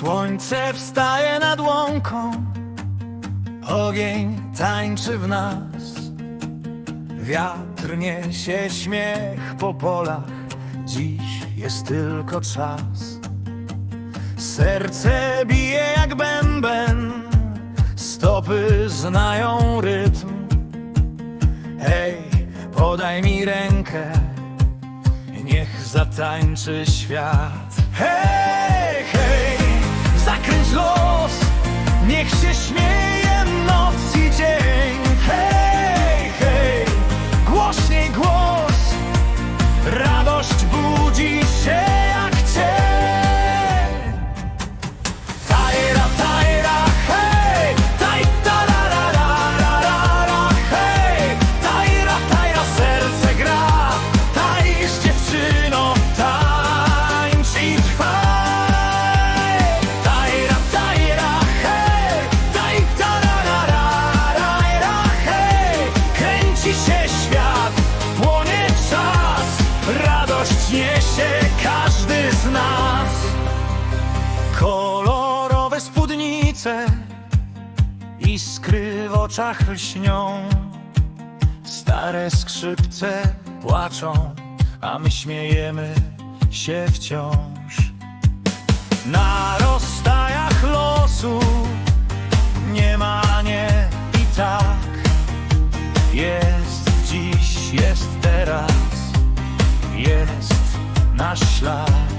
Słońce wstaje nad łąką, ogień tańczy w nas. Wiatr niesie śmiech po polach, dziś jest tylko czas. Serce bije jak bęben, stopy znają rytm. Hej, podaj mi rękę, niech zatańczy świat. Niech się śmieje Iskry w oczach lśnią. Stare skrzypce płaczą A my śmiejemy się wciąż. Na rozstajach losu Nie ma nie i tak. Jest dziś, jest teraz Jest nasz ślad